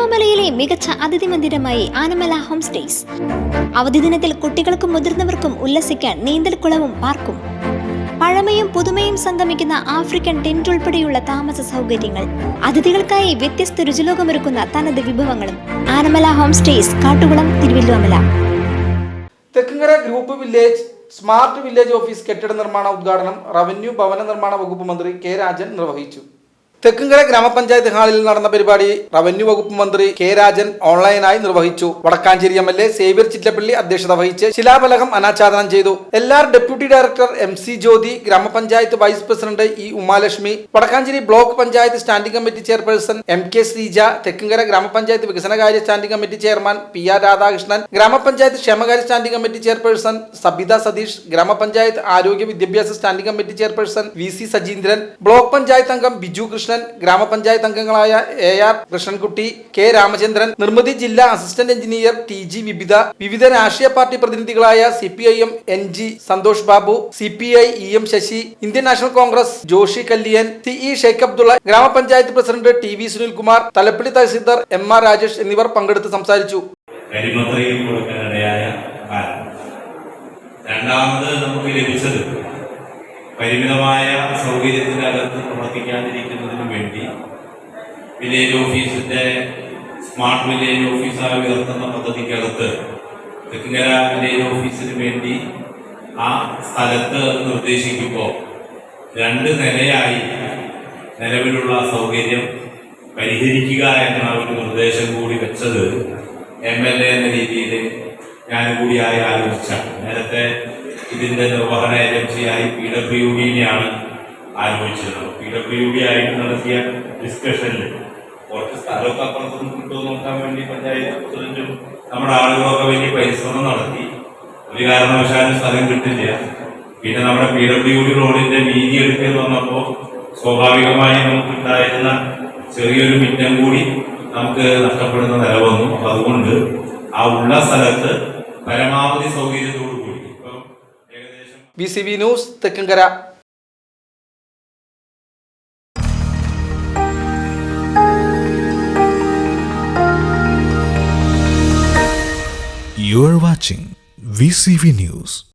തിരുവല്ലോമലയിലെ മികച്ച അതിഥി മന്ദിരമായി Anamala home stays. അവധി ദിനത്തിൽ കുട്ടികൾക്കും മുതിർന്നവർക്കും ഉല്ലസിക്കാൻ നീന്തൽക്കുളവും പാർക്കും. പഴമയും പുതുമയും സംഗമിക്കുന്ന ആഫ്രിക്കൻ ടെന്റ് ഉൾപ്പെടെയുള്ള താമസ സൗകര്യങ്ങൾ. അതിഥികൾക്കായി വ്യത്യസ്ത രുചിലോകമൊരുക്കുന്ന തനത് വിഭവങ്ങളും. Anamala home stays Kattukulam Thiruvilwamala Thekkumkara group village smart village office കെട്ടിട നിർമ്മാണ ഉദ്ഘാടനം റവന്യൂ ഭവന നിർമ്മാണ വകുപ്പ് മന്ത്രി കെ രാജൻ നിർവഹിച്ചു. തെക്കുംകര ഗ്രാമപഞ്ചായത്ത് ഹാളിൽ നടന്ന പരിപാടി റവന്യൂ വകുപ്പ് മന്ത്രി കെ രാജൻ ഓൺലൈനായി നിർവഹിച്ചു. Vadakkanchery M L A Xavier Chittappally അധ്യക്ഷത വഹിച്ച് ശിലാഫലകം അനാച്ഛാദനം ചെയ്തു. എല്ലാ deputy director M C Jyothi ഗ്രാമപഞ്ചായത്ത് vice president E Umalakshmi Vadakkanchery block panchayat standing committee chairperson M K Sreeja Thekkumkara ഗ്രാമപഞ്ചായത്ത് വികസനകാര്യ standing committee chairman P R Radhakrishnan ഗ്രാമപഞ്ചായത്ത് ക്ഷേമകാര്യ standing committee chairperson Sabitha Satheesh ഗ്രാമപഞ്ചായത്ത് ആരോഗ്യ വിദ്യാഭ്യാസ standing committee chairperson V C Sajeendran block panchayat അംഗം ബിജു ഗ്രാമപഞ്ചായത്ത് അംഗങ്ങളായ A R Krishnankutty K Ramachandran Nirmithi ജില്ലാ assistant engineer T G Vibitha വിവിധ രാഷ്ട്രീയ party പ്രതിനിധികളായ C P I M N G Santhosh Babu C P I E M Sasi Indian National Congress Joshi Kalliyan C E Sheikh Abdulla ഗ്രാമപഞ്ചായത്ത് president T V Sunilkumar Thalappilly tahsildar M R Rajesh എന്നിവർ പങ്കെടുത്ത് സംസാരിച്ചു. രണ്ടാമത് നമുക്ക് ലഭിച്ചത് പരിമിതമായ സൗകര്യത്തിനകത്ത് പ്രവർത്തിക്കാതിരിക്കുന്നതിനു വേണ്ടി village ഓഫീസിന്റെ സ്മാർട്ട് വില്ലേജ് ഓഫീസായി ഉയർത്തുന്ന പദ്ധതിക്കകത്ത് തെക്കുകര വില്ലേജ് ഓഫീസിന് വേണ്ടി ആ സ്ഥലത്ത് നിർദ്ദേശിക്കുമ്പോൾ രണ്ട് നിലയായി നിലവിലുള്ള സൗകര്യം പരിഹരിക്കുക എന്ന ഒരു നിർദ്ദേശം കൂടി വെച്ചത് എം എൽ എ എന്ന രീതിയിൽ ഞാൻ കൂടിയായി ആലോചിച്ചാണ്. നേരത്തെ ഇതിന്റെ നിർവഹണ ഏജൻസിയായി പി ഡബ്ല്യു ഡിനെയാണ് ആലോചിച്ചിരുന്നത് പി ഡബ്ല്യു ഡി ആയിട്ട് നടത്തിയ ഡിസ്കഷനിൽ കുറച്ച് സ്ഥലമൊക്കെ അപ്പുറത്തും കിട്ടുമോ നോക്കാൻ വേണ്ടി പഞ്ചായത്ത് പ്രസിഡന്റും നമ്മുടെ ആളുകളൊക്കെ വലിയ പരിശ്രമം നടത്തി. ഒരു കാരണവശാലും സ്ഥലം കിട്ടില്ല. പിന്നെ നമ്മുടെ പി ഡബ്ല്യു ഡി റോഡിന്റെ വീതി എടുക്കുക വന്നപ്പോൾ സ്വാഭാവികമായി നമുക്കുണ്ടായിരുന്ന ചെറിയൊരു മിറ്റം കൂടി നമുക്ക് നഷ്ടപ്പെടുന്ന നില വന്നു. അതുകൊണ്ട് ആ ഉള്ള സ്ഥലത്ത് പരമാവധി സൗകര്യത്തോടു B C V news Thekkumkara You are watching VCV News.